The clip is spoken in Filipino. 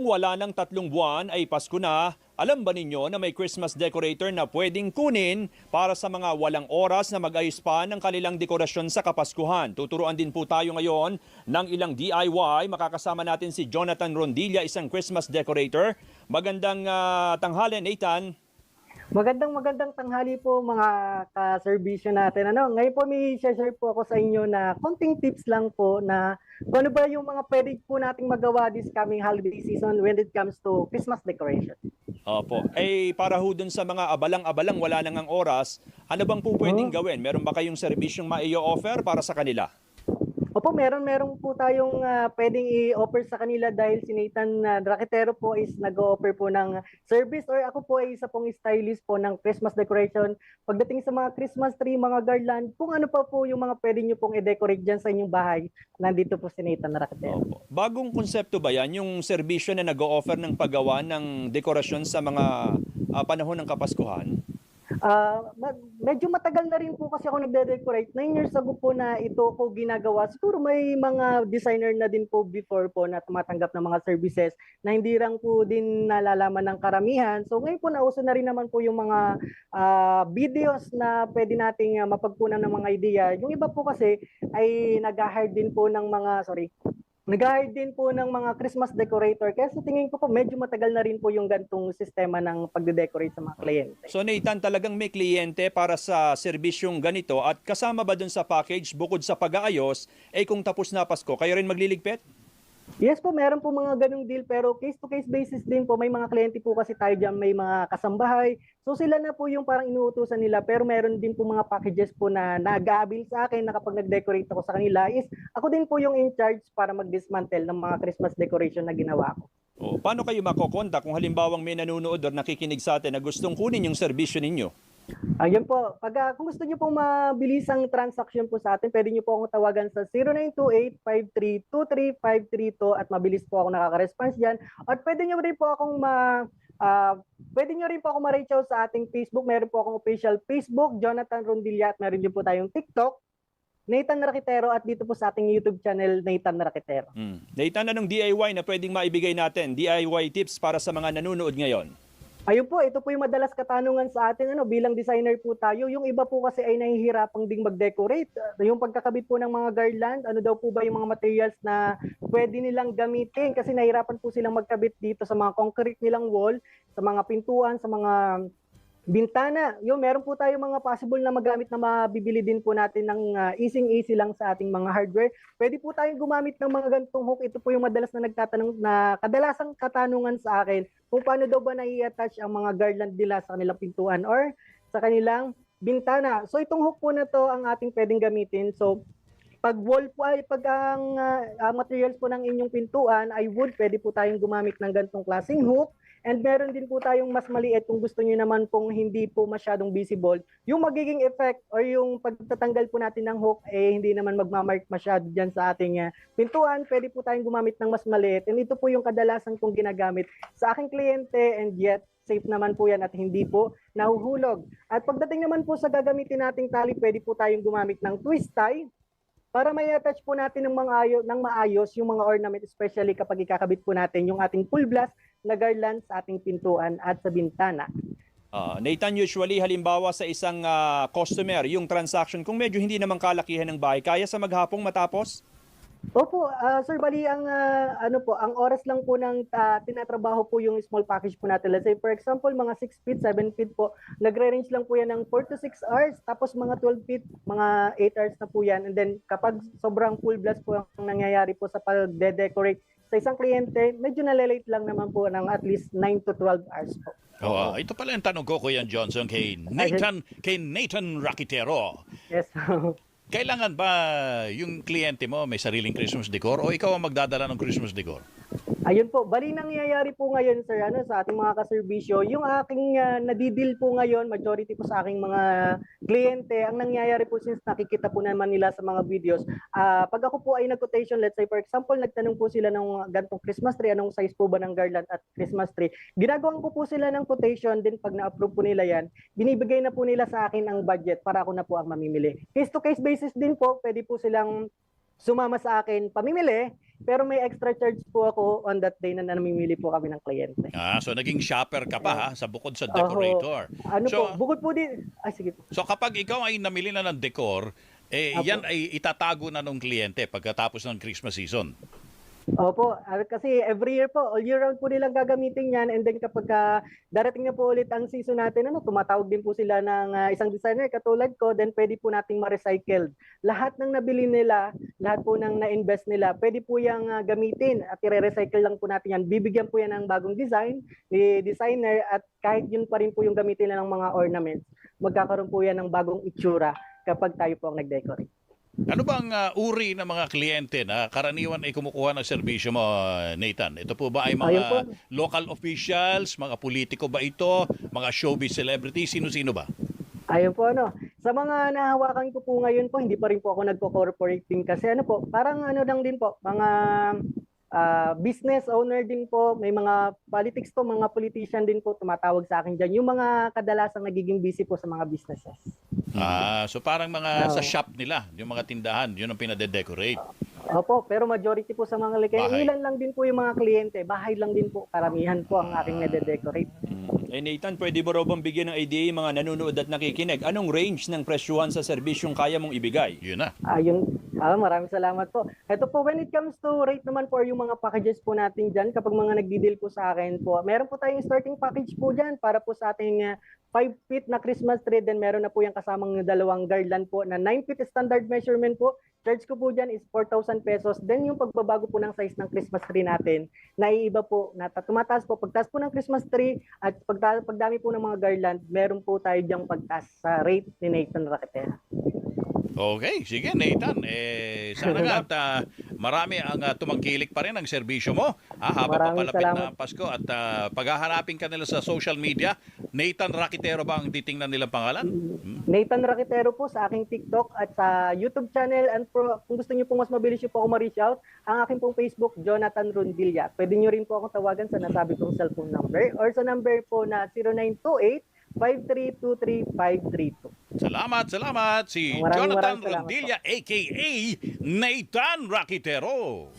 Wala ng tatlong buwan ay Pasko na. Alam ba ninyo na may Christmas decorator na pwedeng kunin para sa mga walang oras na mag-ayos pa ng kanilang dekorasyon sa Kapaskuhan? Tuturuan din po tayo ngayon ng ilang DIY. Makakasama natin si Jonathan Rondilla, isang Christmas decorator. Magandang ah, tanghali, Nathan. Magandang magandang tanghali po mga ka-servisyo natin. Ano, ngayon po may share po ako sa inyo na konting tips lang po na kung ano ba yung mga pwede po nating magawa this coming holiday season when it comes to Christmas decoration. Opo. Eh, para ho dun sa mga abalang-abalang wala nang ang oras, ano bang po pwedeng gawin? Meron ba kayong serbisyong ma-offer para sa kanila? Opo, meron meron po tayong ah, pwedeng i-offer sa kanila dahil si Nathan uh, Raketero po is nag-offer po ng service or ako po ay isa pong stylist po ng Christmas decoration. Pagdating sa mga Christmas tree, mga garland, kung ano pa po yung mga pwede nyo pong i-decorate dyan sa inyong bahay, nandito po si Nathan Raketero. Opo. Bagong konsepto ba yan, yung serbisyo na nag-o-offer ng paggawa ng dekorasyon sa mga ah, panahon ng Kapaskuhan? Ma- medyo matagal na rin po kasi ako nagde-decorate. Nine years ago po na ito ko ginagawa. Siguro may mga designer na din po before po na tumatanggap ng mga services na hindi lang po din nalalaman ng karamihan. So ngayon po nauso na rin naman po yung mga ah, videos na pwede nating ah, mapagpunan ng mga idea. Yung iba po kasi ay nag-hire din po ng mga, sorry, nag-hire din po ng mga Christmas decorator. Kaya sa tingin ko po medyo matagal na rin po yung gantong sistema ng pagde-decorate sa mga kliyente. So Nathan, talagang may kliyente para sa serbisyong ganito at kasama ba dun sa package bukod sa pag-aayos, eh kung tapos na Pasko, kayo rin magliligpit? Yes po, meron po mga ganung deal pero case to case basis din po. May mga kliyente po kasi tayo dyan, may mga kasambahay. So sila na po yung parang inuutusan nila pero meron din po mga packages po na nag-aabil sa akin na kapag nag-decorate ako sa kanila is ako din po yung in charge para mag-dismantle ng mga Christmas decoration na ginawa ko. O, paano kayo makokonta kung halimbawang may nanonood or nakikinig sa atin na gustong kunin yung serbisyo ninyo? Ayun po, pag ah, kung gusto niyo pong mabilisang transaction po sa atin, pwede niyo po akong tawagan sa 0928-5323-532 at mabilis po ako nakaka-response diyan. At pwede niyo rin po akong ma ah, pwede niyo rin po ako ma-reach out sa ating Facebook. Meron po akong official Facebook, Jonathan Rondilla, at meron din po tayong TikTok, Nathan Rakitero at dito po sa ating YouTube channel, Nathan Rakitero. Hmm. Nathan, anong DIY na pwedeng maibigay natin? DIY tips para sa mga nanonood ngayon? Ayun po, ito po yung madalas katanungan sa atin ano, bilang designer po tayo. Yung iba po kasi ay nahihirapang ding mag-decorate. Uh, Yung pagkakabit po ng mga garland, ano daw po ba yung mga materials na pwede nilang gamitin kasi nahihirapan po silang magkabit dito sa mga concrete nilang wall, sa mga pintuan, sa mga bintana. Yung meron po tayo mga possible na magamit na mabibili din po natin ng uh, easy-easy lang sa ating mga hardware. Pwede po tayong gumamit ng mga gantong hook. Ito po yung madalas na nagtatanong na kadalasang katanungan sa akin kung paano daw ba nai-attach ang mga garland nila sa kanilang pintuan or sa kanilang bintana. So itong hook po na to ang ating pwedeng gamitin. So pag wall po ay pag ang ah, ah, materials po ng inyong pintuan ay wood, pwede po tayong gumamit ng gantong klaseng hook. And meron din po tayong mas maliit kung gusto niyo naman pong hindi po masyadong visible. Yung magiging effect or yung pagtatanggal po natin ng hook eh hindi naman magmamark masyado diyan sa ating ah, pintuan. Pwede po tayong gumamit ng mas maliit. And ito po yung kadalasan kong ginagamit sa aking kliyente and yet safe naman po yan at hindi po nahuhulog. At pagdating naman po sa gagamitin nating tali, pwede po tayong gumamit ng twist tie para may attach po natin ng mga ayo, ng maayos yung mga ornament especially kapag ikakabit po natin yung ating full blast na garland sa ating pintuan at sa bintana. Ah, Nathan, usually halimbawa sa isang ah, customer, yung transaction, kung medyo hindi naman kalakihan ng bahay, kaya sa maghapong matapos? Opo, ah, sir, bali ang ah, ano po, ang oras lang po ng ah, tinatrabaho po yung small package po natin. Let's say for example, mga 6 feet, 7 feet po, nagre-range lang po yan ng 4 to 6 hours. Tapos mga 12 feet, mga 8 hours na po yan. And then kapag sobrang full blast po ang nangyayari po sa pag-decorate sa isang kliyente, medyo nalilate lang naman po ng at least 9 to 12 hours po. Oo, ito pala ang tanong ko, Kuya Johnson, kay Nathan, kay Nathan Rakitero. Yes. Kailangan ba yung kliyente mo may sariling Christmas decor o ikaw ang magdadala ng Christmas decor? Ayun po, bali nangyayari po ngayon sir, ano sa ating mga kaserbisyo, yung aking uh, nadidil po ngayon, majority po sa aking mga kliyente, ang nangyayari po since nakikita po naman nila sa mga videos, ah, pag ako po ay nag-quotation, let's say for example, nagtanong po sila ng gantong Christmas tree, anong size po ba ng garland at Christmas tree, ginagawan ko po sila ng quotation, din pag na-approve po nila yan, binibigay na po nila sa akin ang budget para ako na po ang mamimili. Case to case basis din po, pwede po silang sumama sa akin pamimili, pero may extra charge po ako on that day na namimili po kami ng kliyente. Ah, so naging shopper ka pa ha, sa bukod sa decorator. Ano So- po, bukod po din, ay sige po. So kapag ikaw ay namili na ng decor, eh, Apo. yan ay itatago na ng kliyente pagkatapos ng Christmas season. Opo, kasi every year po, all year round po nilang gagamitin yan and then kapag ah, darating na po ulit ang season natin, ano, tumatawag din po sila ng ah, isang designer katulad ko, then pwede po nating ma-recycle. Lahat ng nabili nila, lahat po ng na-invest nila, pwede po yung ah, gamitin at i-recycle lang po natin yan. Bibigyan po yan ng bagong design ni designer at kahit yun pa rin po yung gamitin nila ng mga ornaments, magkakaroon po yan ng bagong itsura kapag tayo po ang nag-decorate. Ano bang ah, uri ng mga kliyente na karaniwan ay kumukuha ng serbisyo mo, Nathan? Ito po ba ay mga local officials, mga politiko ba ito, mga showbiz celebrities, sino-sino ba? Ayun po ano. Sa mga nahawakan ko po ngayon po, hindi pa rin po ako nagko-corporate din kasi ano po, parang ano lang din po, mga ah, business owner din po, may mga politics po, mga politician din po tumatawag sa akin diyan. Yung mga kadalasang nagiging busy po sa mga businesses. Ah, so parang mga Oo. sa shop nila, yung mga tindahan, yun ang pinade-decorate. Opo, pero majority po sa mga likay, Bahay. ilan lang din po yung mga kliyente, bahay lang din po, karamihan po ang aking nade-decorate. Mm. Eh Nathan, pwede mo raw bang bigyan ng idea yung mga nanonood at nakikinig? Anong range ng presyuhan sa serbisyong kaya mong ibigay? Yun na. Ayun, ah, maraming salamat po. Ito po, when it comes to rate naman po yung mga packages po natin dyan, kapag mga nagdi-deal po sa akin po, meron po tayong starting package po dyan para po sa ating 5 feet na Christmas tree, then meron na po yung kasamang dalawang garland po na 9 feet standard measurement po. Charge ko po dyan is 4,000 pesos. Then yung pagbabago po ng size ng Christmas tree natin, naiiba po, na tumataas po. Pagtaas po ng Christmas tree at pagda- pagdami po ng mga garland, meron po tayo diyang pagtaas sa rate ni Nathan Raquetera. Okay, sige Nathan. Eh, sana nga at ah, marami ang ah, tumangkilik pa rin ang serbisyo mo. Ah, habang Maraming papalapit na salamat. ang Pasko at ah, paghahanapin ka nila sa social media, Nathan Rakitero ba ang titingnan nilang pangalan? Hmm? Nathan Raquetero po sa aking TikTok at sa YouTube channel and pro, kung gusto niyo po mas mabilis niyo po ako ma-reach out, ang aking pong Facebook, Jonathan Rondilla. Pwede niyo rin po akong tawagan sa nasabi kong cellphone number or sa number po na 0928 5323532. Salamat, salamat si Maraming Jonathan maraming Rondilla aka Nathan Rakitero.